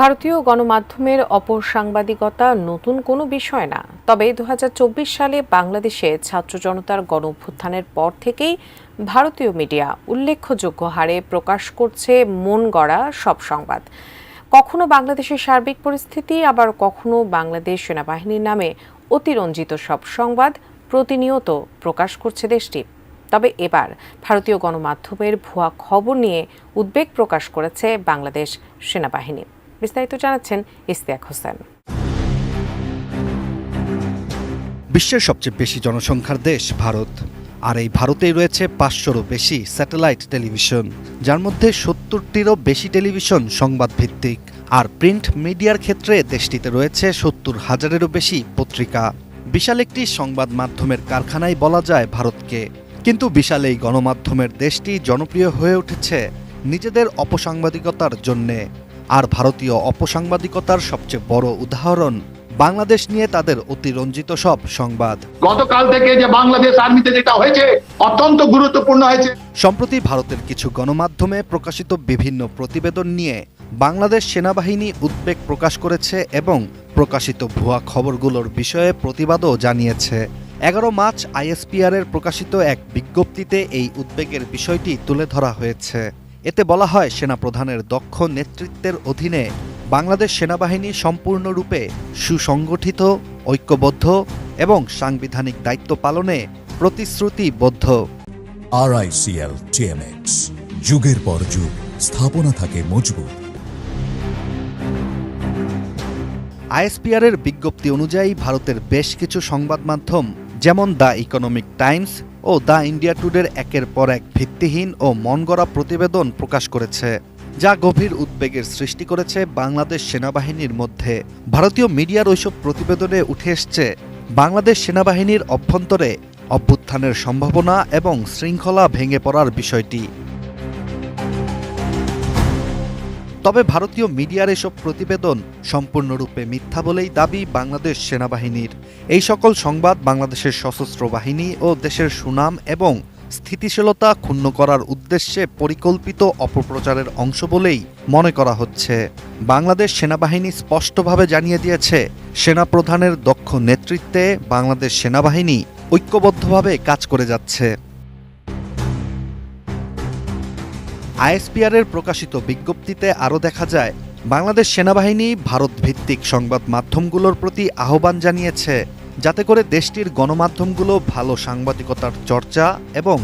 ভারতীয় গণমাধ্যমের অপর সাংবাদিকতা নতুন কোনো বিষয় না। তবে দু হাজার চব্বিশ সালে বাংলাদেশে ছাত্র জনতার গণ অভ্যুত্থানের পর থেকেই ভারতীয় মিডিয়া উল্লেখযোগ্য হারে প্রকাশ করছে মন গড়া সব সংবাদ। কখনো বাংলাদেশের সার্বিক পরিস্থিতি, আবার কখনো বাংলাদেশ সেনাবাহিনীর নামে অতিরঞ্জিত সব সংবাদ প্রতিনিয়ত প্রকাশ করছে দেশটি। তবে এবার ভারতীয় গণমাধ্যমের ভুয়া খবর নিয়ে উদ্বেগ প্রকাশ করেছে বাংলাদেশ সেনাবাহিনী। বিস্তারিত জানাচ্ছেন ইস্তিয়াক হোসেন। বিশ্বের সবচেয়ে বেশি জনসংখ্যার দেশ ভারত। আর এই ভারতেই রয়েছে পাঁচশোরও বেশি স্যাটেলাইট টেলিভিশন, যার মধ্যে সত্তরটিরও বেশি টেলিভিশন সংবাদ ভিত্তিক আর প্রিন্ট মিডিয়ার ক্ষেত্রে দেশটিতে রয়েছে সত্তর হাজারেরও বেশি পত্রিকা। বিশাল একটি সংবাদ মাধ্যমের কারখানাই বলা যায় ভারতকে। কিন্তু বিশাল এই গণমাধ্যমের দেশটি জনপ্রিয় হয়ে উঠেছে নিজেদের অপসাংবাদিকতার জন্যে। আর ভারতীয় অপসাংবাদিকতার সবচেয়ে বড় উদাহরণ বাংলাদেশ নিয়ে তাদের অতিরঞ্জিত সব সংবাদ। গতকাল থেকে যে বাংলাদেশ আর্মিতে যেটা হয়েছে অত্যন্ত গুরুত্বপূর্ণ হয়েছে। সম্প্রতি ভারতের কিছু গণমাধ্যমে প্রকাশিত বিভিন্ন প্রতিবেদন নিয়ে বাংলাদেশ সেনাবাহিনী উদ্বেগ প্রকাশ করেছে এবং প্রকাশিত ভুয়া খবরগুলোর বিষয়ে প্রতিবাদও জানিয়েছে। এগারো মার্চ আইএসপিআর এর প্রকাশিত এক বিজ্ঞপ্তিতে এই উদ্বেগের বিষয়টি তুলে ধরা হয়েছে। এতে বলা হয় সেনাপ্রধানের দক্ষ নেতৃত্বের অধীনে বাংলাদেশ সেনাবাহিনী সম্পূর্ণরূপে সুসংগঠিত ঐক্যবদ্ধ এবং সাংবিধানিক দায়িত্ব পালনে প্রতিশ্রুতিবদ্ধ। আরআইসিএল টিএমএক্স যুগের পর যুগ স্থাপনা থাকে মজবুত। আইএসপিআর এর বিজ্ঞপ্তি অনুযায়ী ভারতের বেশ কিছু সংবাদ মাধ্যম যেমন দ্য ইকোনমিক টাইমস ও দ্য ইন্ডিয়া টুডের একের পর এক ভিত্তিহীন ও মনগড়া প্রতিবেদন প্রকাশ করেছে, যা গভীর উদ্বেগের সৃষ্টি করেছে বাংলাদেশ সেনাবাহিনীর মধ্যে। ভারতীয় মিডিয়ার ওইসব প্রতিবেদনে উঠে এসছে, বাংলাদেশ সেনাবাহিনীর অভ্যন্তরে অভ্যুত্থানের সম্ভাবনা এবং শৃঙ্খলা ভেঙে পড়ার বিষয়টি। তবে ভারতীয় মিডিয়ার এসব প্রতিবেদন সম্পূর্ণরূপে মিথ্যা বলেই দাবি বাংলাদেশ সেনাবাহিনীর। এই সকল সংবাদ বাংলাদেশের সশস্ত্র বাহিনী ও দেশের সুনাম এবং স্থিতিশীলতা ক্ষুণ্ণ করার উদ্দেশ্যে পরিকল্পিত অপপ্রচারের অংশ বলেই মনে করা হচ্ছে। বাংলাদেশ সেনাবাহিনী স্পষ্টভাবে জানিয়ে দিয়েছে, সেনাপ্রধানের দক্ষ নেতৃত্বে বাংলাদেশ সেনাবাহিনী ঐক্যবদ্ধভাবে কাজ করে যাচ্ছে। আইএসপিআর এর প্রকাশিত বিজ্ঞপ্তিতে আরও দেখা যায়, বাংলাদেশ সেনাবাহিনী ভারত ভিত্তিক সংবাদ মাধ্যমগুলোর প্রতি আহ্বান জানিয়েছে, যাতে করে দেশটির গণমাধ্যমগুলো ভালো সাংবাদিকতার চর্চা এবং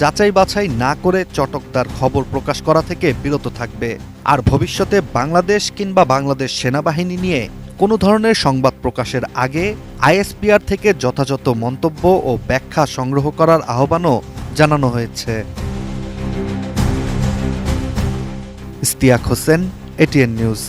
যাচাই বাছাই না করে চটকদার খবর প্রকাশ করা থেকে বিরত থাকবে। আর ভবিষ্যতে বাংলাদেশ কিংবা বাংলাদেশ সেনাবাহিনী নিয়ে কোনো ধরনের সংবাদ প্রকাশের আগে আইএসপিআর থেকে যথাযথ মন্তব্য ও ব্যাখ্যা সংগ্রহ করার আহ্বানও জানানো হয়েছে। Istiaque Hossain ATN News.